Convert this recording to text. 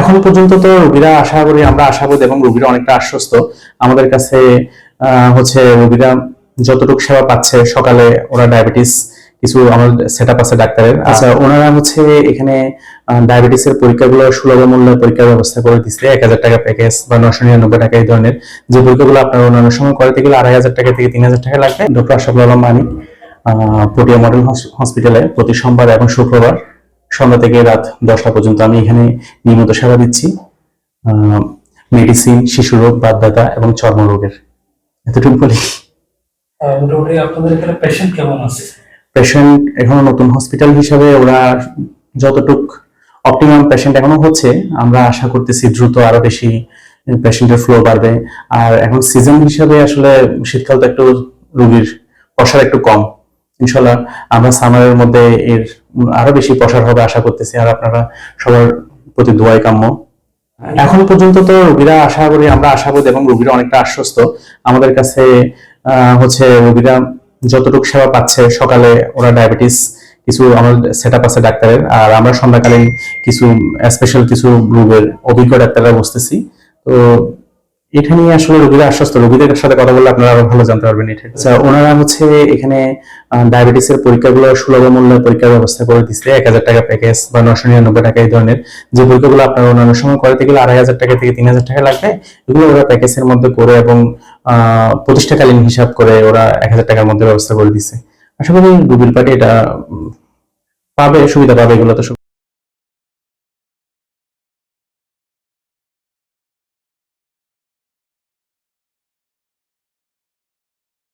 এখন পর্যন্ত তো রোগীরা আশা করি আমরা আশাবাদ এবং রোগীরা অনেকটা আশ্বস্ত। আমাদের কাছে হচ্ছে রোগীরা যতটুকু সেবা পাচ্ছে সকালে ওরা ডায়াবেটিস কিছু আমার সেট আপ আছে ডাক্তারের। আচ্ছা। ওনারা হচ্ছে এখানে ডায়াবেটিস এর পরীক্ষাগুলো সুলভ মূল্যে পরীক্ষার ব্যবস্থা করে দিচ্ছে। এক হাজার টাকা প্যাকেজ বা নশো নিরানব্বই টাকা এই ধরনের যে পরীক্ষাগুলো আপনার অন্যান্য সময় করাতে গেলে আড়াই হাজার টাকা থেকে তিন হাজার টাকা লাগবে। ডক্টর আশরাফুল আলম মানিক আহ, পটিয়া মডেল হসপিটালে প্রতি সোমবার এবং শুক্রবার। সন্ধ্যা থেকে রাত দশটা পর্যন্ত আমি এখানে নিয়মিত সেবা দিচ্ছি। মেডিসিন শিশু রোগ ব্যথা এবং চর্মরোগের এতটুকু বলি। পেশেন্ট এখনও নতুন হসপিটাল হিসাবে ওরা যতটুক অপটিমাম পেশেন্ট এখনও হচ্ছে আমরা আশা করতেছি দ্রুত আরও বেশি পেশেন্টের ফ্লো বাড়বে। আর এখন সিজন হিসাবে আসলে শীতকাল তো একটু রোগীর প্রসার একটু কম। ইনশাল্লাহ আমরা সামারের মধ্যে এর আরও বেশি প্রসার হবে আশা করতেছি, আর আপনারা সবার প্রতি দোয়াই কাম্য। এখন পর্যন্ত তো রোগীরা আশা করি আমরা আশাবাদ এবং রোগীরা অনেকটা আশ্বস্ত। আমাদের কাছে হচ্ছে রোগীরা যতটুকু সেবা পাচ্ছে, সকালে ওরা ডায়াবেটিস, কিছু আমার সেট আপ আছে ডাক্তারের, আর আমরা সন্ধ্যাকালীন কিছু স্পেশাল কিছু রোগের অভিজ্ঞ ডাক্তাররা বসতেছি। তো এটা নিয়ে আসলে রোগীরা আশ্বস্ত। রোগীদের সাথে কথা বললে আপনারা আরও ভালো জানতে পারবেন এটা আচ্ছা ওনারা হচ্ছে এখানে ডায়াবেটিস এর পরীক্ষাগুলো সুলভ মূল্যে পরীক্ষার ব্যবস্থা করে দিচ্ছে। এক হাজার টাকা প্যাকেজ বা নশো নিরানব্বই টাকা এই ধরনের যে পরীক্ষাগুলো আপনার অন্যান্য সময় করাতে গেলে আড়াই হাজার টাকা থেকে তিন হাজার টাকা লাগবে। এগুলো ওরা প্যাকেজের মধ্যে করে এবং প্রতিষ্ঠাকালীন হিসাব করে ওরা এক হাজার টাকার মধ্যে ব্যবস্থা করে দিচ্ছে। আশা করি রুবির পার্টি এটা পাবে, সুবিধা পাবে এগুলো তো